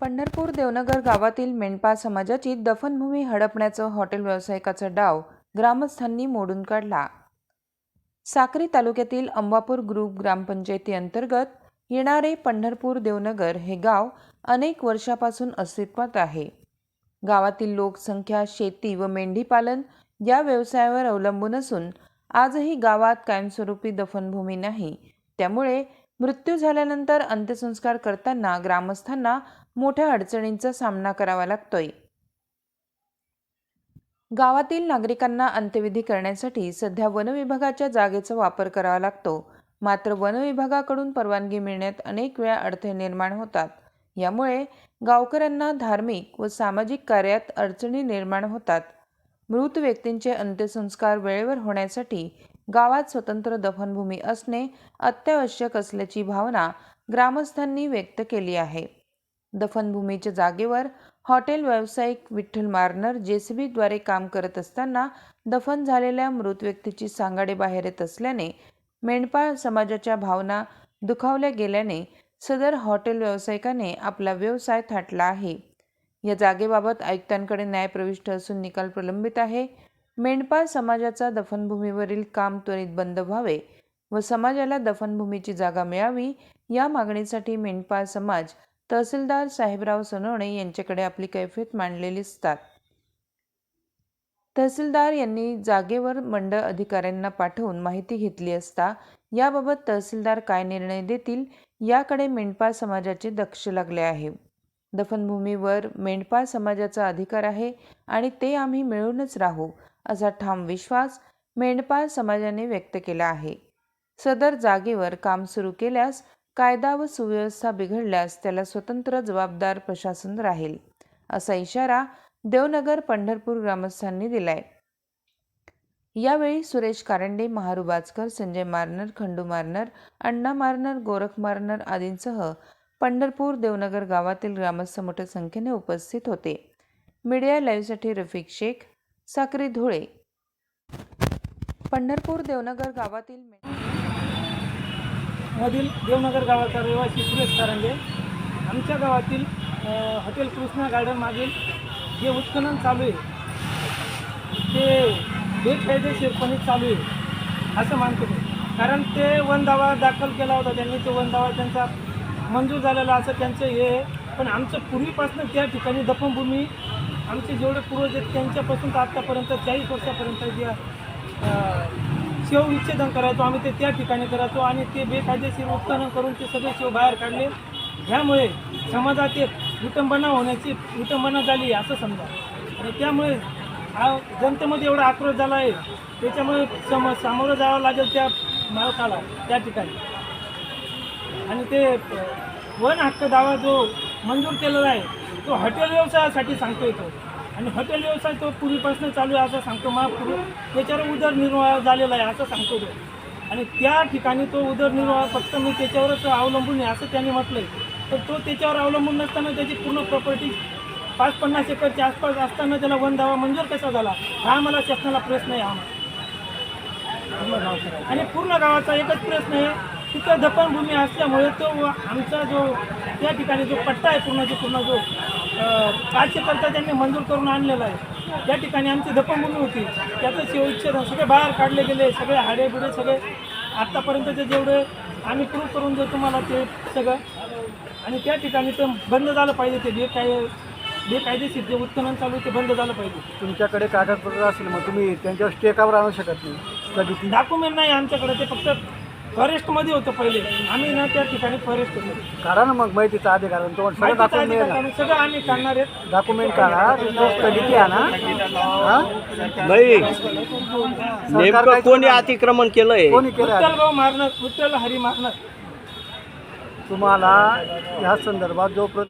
पंढरपूर देवनगर गावातील मेंढपाळ समाजाची दफनभूमी हडपण्याचं हॉटेल व्यावसायिकाचा डाव ग्रामस्थांनी मोडून काढला. साक्री तालुक्यातील अंबापूर ग्रुप ग्रामपंचायती अंतर्गत येणारे पंढरपूर देवनगर हे गाव अनेक वर्षापासून अस्तित्वात आहे. गावातील लोकसंख्या शेती व मेंढीपालन या व्यवसायावर अवलंबून असून आजही गावात कायमस्वरूपी दफनभूमी नाही. त्यामुळे मृत्यू झाल्यानंतर अंत्यसंस्कार करताना ग्रामस्थांना मोठ्या अडचणींचा सामना करावा लागतोय. गावातील नागरिकांना अंत्यविधी करण्यासाठी सध्या वनविभागाच्या जागेचा वापर करावा लागतो. मात्र वनविभागाकडून परवानगी मिळण्यात अनेक वेळा अडथळे निर्माण होतात. यामुळे गावकऱ्यांना धार्मिक व सामाजिक कार्यात अडचणी निर्माण होतात. मृत व्यक्तींचे अंत्यसंस्कार वेळेवर होण्यासाठी गावात स्वतंत्र दफनभूमी असणे अत्यावश्यक असल्याची भावना ग्रामस्थांनी व्यक्त केली आहे. दफनभूमीच्या जागेवर हॉटेल व्यावसायिक विठ्ठल मारनर जेसीबीद्वारे काम करत असताना दफन झालेल्या मृत व्यक्तीची सांगाडे बाहेर येत असल्याने मेंढपाळ समाजाच्या भावना दुखावल्या गेल्याने सदर हॉटेल व्यावसायिकाने आपला व्यवसाय थाटला आहे. या जागेबाबत आयुक्तांकडे न्यायप्रविष्ट असून निकाल प्रलंबित आहे. मेंढपाळ समाजाचा दफनभूमीवरील काम त्वरित बंद व्हावे व समाजाला दफनभूमीची जागा मिळावी या मागणीसाठी मेंढपाळ समाज तहसीलदार साहेबराव सोनवणे यांच्याकडे आपली कैफियत मांडलेली असतात. तहसीलदार यांनी जागेवर मंडळ अधिकाऱ्यांना पाठवून माहिती घेतली असता याबाबत तहसीलदार काय निर्णय देतील याकडे मेंढपाळ समाजाचे दक्ष लागले आहे. दफनभूमीवर मेंढपाळ समाजाचा अधिकार आहे आणि ते आम्ही मिळूनच राहू असा ठाम विश्वास मेंढपाळ समाजाने व्यक्त केला आहे. सदर जागेवर काम सुरू केल्यास कायदा व सुव्यवस्था बिघडल्यास त्याला स्वतंत्र जबाबदार प्रशासन राहील असा इशारा देवनगर पंढरपूर ग्रामस्थांनी दिलाय. यावेळी सुरेश कारंडे महारू बाजकर संजय मारनर खंडू मारनर अण्णा मारनर गोरख मारनर आदींसह पंढरपूर देवनगर गावातील ग्रामस्थ मोठ्या संख्येने उपस्थित होते. मीडिया लाईव्हसाठी रफिक शेख साक्री धुळे. पंढरपूर देवनगर गावातील मधील देवनगर गावाचा रहिवासी सुरेश कारंगे आमच्या गावातील हॉटेल कृष्णा गार्डन मागील जे उत्खनन चालू आहे ते बेकायदेशीरपणे चालू आहे असं मानतो मी कारण ते वन दावा दाखल केला होता त्यांनी तो वन दावा त्यांचा मंजूर झालेला असं त्यांचं हे आहे. पण आमचं पूर्वीपासून त्या ठिकाणी दफनभूमी आमचे जेवढे पूर्वज आहेत त्यांच्यापासून तर आत्तापर्यंत चाळीस वर्षापर्यंत जे अ, शिव विच्छेदन करायचो आम्ही ते त्या ठिकाणी करायचो आणि ते बेकायदेशीर उत्खनन करून ते सगळे शिव बाहेर काढले. ह्यामुळे समाजात एक विटंबना होण्याची विटंबना झाली असं समजा. आणि त्यामुळे हा जनतेमध्ये एवढा आक्रोश झाला आहे. त्याच्यामुळे सम सामोरं जावं लागेल त्या मालकाला त्या ठिकाणी. आणि ते वन हक्क दावा जो मंजूर केलेला आहे तो हॉटेल व्यवसायासाठी सांगतो येतो आणि हॉटेल व्यवसाय तो पूर्वीपासून चालू आहे असं सांगतो. महापूर्वी त्याच्यावर उदरनिर्वाह झालेला आहे असं सांगतो तो. आणि त्या ठिकाणी तो उदरनिर्वाह फक्त मी त्याच्यावरच अवलंबून आहे असं त्यांनी म्हटलं आहे तर तो त्याच्यावर अवलंबून नसताना त्याची पूर्ण प्रॉपर्टी पाच पन्नास एकरच्या आसपास असताना त्याला वन दावा मंजूर कसा झाला? हा मला शासनाला प्रश्न आहे हा. आणि पूर्ण गावाचा एकच प्रश्न आहे. तिथं दफनभूमी असल्यामुळे तो आमचा जो त्या ठिकाणी जो पट्टा आहे पूर्ण जो पूर्ण जो अं, पाच एकरचा त्यांनी मंजूर करून आणलेला आहे. त्या ठिकाणी आमची दफनभूमी होती. त्याचं शिवच्छेदन सगळे बाहेर काढले गेले. सगळे हाडे बिडे सगळे आत्तापर्यंतचे जेवढे आम्ही प्रूव्ह करून देऊ तुम्हाला ते सगळं. आणि त्या ठिकाणी ते बंद झालं पाहिजे ते बेकाय बेकायदेशीर जे उत्खनन चालू आहे ते बंद झालं पाहिजे. तुमच्याकडे कागदपत्र असेल मग तुम्ही त्यांच्यावर स्टेकावर आणू शकत नाही. डॉक्युमेंट नाही आमच्याकडे. ते फक्त फॉरेस्टमध्ये होतं पहिले. आम्ही ना त्या ठिकाणी फॉरेस्ट होतो. काढा ना मग माहितीचा अधिकार आणि तुम्हाला सगळं माहितीचा मिळेल काढून सगळं आम्ही काढणार आहेत. डॉक्युमेंट काढा स्थगिती आणा. हा? नाही नेमकं कोणी? अतिक्रमण केलंय? कोणी केलं विठ्ठल भाऊ मारणार विठ्ठल हरी मारणार. तुम्हाला ह्या संदर्भात जो प्र